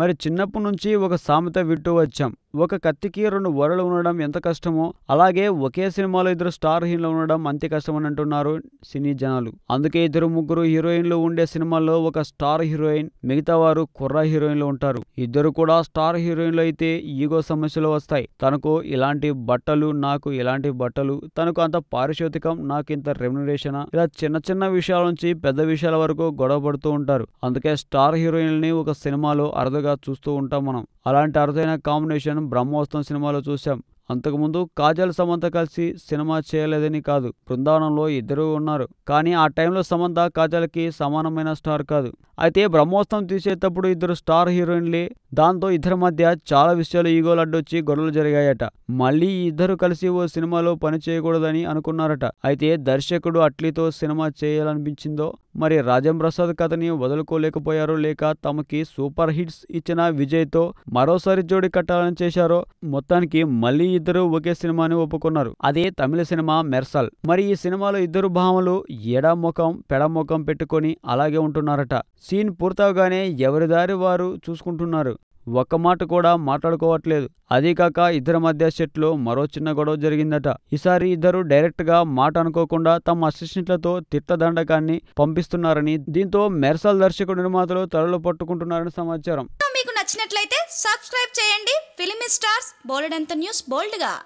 మరి చిన్నప్పటి నుంచి ఒక సామెత వింటూ వచ్చాం. ఒక కత్తికి రెండు వరలు ఉండడం ఎంత కష్టమో అలాగే ఒకే సినిమాలో ఇద్దరు స్టార్ హీరోలు ఉండడం అంతే కష్టమని అంటున్నారు సినీ జనాలు. అందుకే ఇద్దరు ముగ్గురు హీరోయిన్లు ఉండే సినిమాల్లో ఒక స్టార్ హీరోయిన్ మిగతా వారు కుర్ర హీరోయిన్లు ఉంటారు. ఇద్దరు కూడా స్టార్ హీరోయిన్లు అయితే ఈగో సమస్యలు వస్తాయి. తనకు ఇలాంటి బట్టలు నాకు ఇలాంటి బట్టలు తనకు అంత పారిశోతికం నాకు ఇంత రెమ్యునరేషన్ ఇలా చిన్న చిన్న విషయాల నుంచి పెద్ద విషయాల వరకు గొడవ పడుతూ ఉంటారు. అందుకే స్టార్ హీరోయిన్లని ఒక సినిమాలో అరుదుగా చూస్తూ ఉంటాం మనం. అలాంటి అరుదైన కాంబినేషన్ బ్రహ్మోత్సవం సినిమాలో చూసాం అంతకుముందు కాజల్ సమంత కలిసి సినిమా చేయలేదని కాదు. బృందావనంలో ఇద్దరు ఉన్నారు. కానీ ఆ టైంలో సమంత కాజల్కి సమానమైన స్టార్ కాదు. అయితే బ్రహ్మోత్సవం తీసేటప్పుడు ఇద్దరు స్టార్ హీరోయిన్లే. దాంతో ఇద్దరి మధ్య చాలా విషయాలు ఈగోలు అడ్డొచ్చి గొడవలు జరిగాయట. మళ్ళీ ఇద్దరు కలిసి ఓ సినిమాలో పని చేయకూడదని అనుకున్నారట. అయితే దర్శకుడు అట్లీతో సినిమా చేయాలనిపించిందో మరి రాజం ప్రసాద్ కథని వదులుకోలేకపోయారో లేక తమకి సూపర్ హిట్స్ ఇచ్చిన విజయ్తో మరోసారి జోడి కట్టాలని చేశారో మొత్తానికి మళ్ళీ ఇద్దరు ఒకే సినిమాని ఒప్పుకున్నారు. అదే తమిళ సినిమా మెర్సల్. మరి ఈ సినిమాలో ఇద్దరు భామలు ఎడ ముఖం పెడ ముఖం పెట్టుకొని అలాగే ఉంటున్నారట. సీన్ పూర్తవగానే ఎవరిదారి వారు చూసుకుంటున్నారు. ఒక్క మాట కూడా మాట్లాడుకోవట్లేదు. అదీకాక ఇద్దరి మధ్య సెట్లో మరో చిన్న గొడవ జరిగిందట. ఈసారి ఇద్దరు డైరెక్ట్గా మాట అనుకోకుండా తమ అసిస్టెంట్లతో తిట్టదండకాన్ని పంపిస్తున్నారని దీంతో మెర్సల్ దర్శకుడు నిర్మాతలు తలలు పట్టుకుంటున్నారని సమాచారం. మీకు నచ్చినట్లయితే సబ్స్క్రైబ్ చేయండి. ఫిలిం స్టార్స్ బోలెడంత న్యూస్ బోల్డ్గా.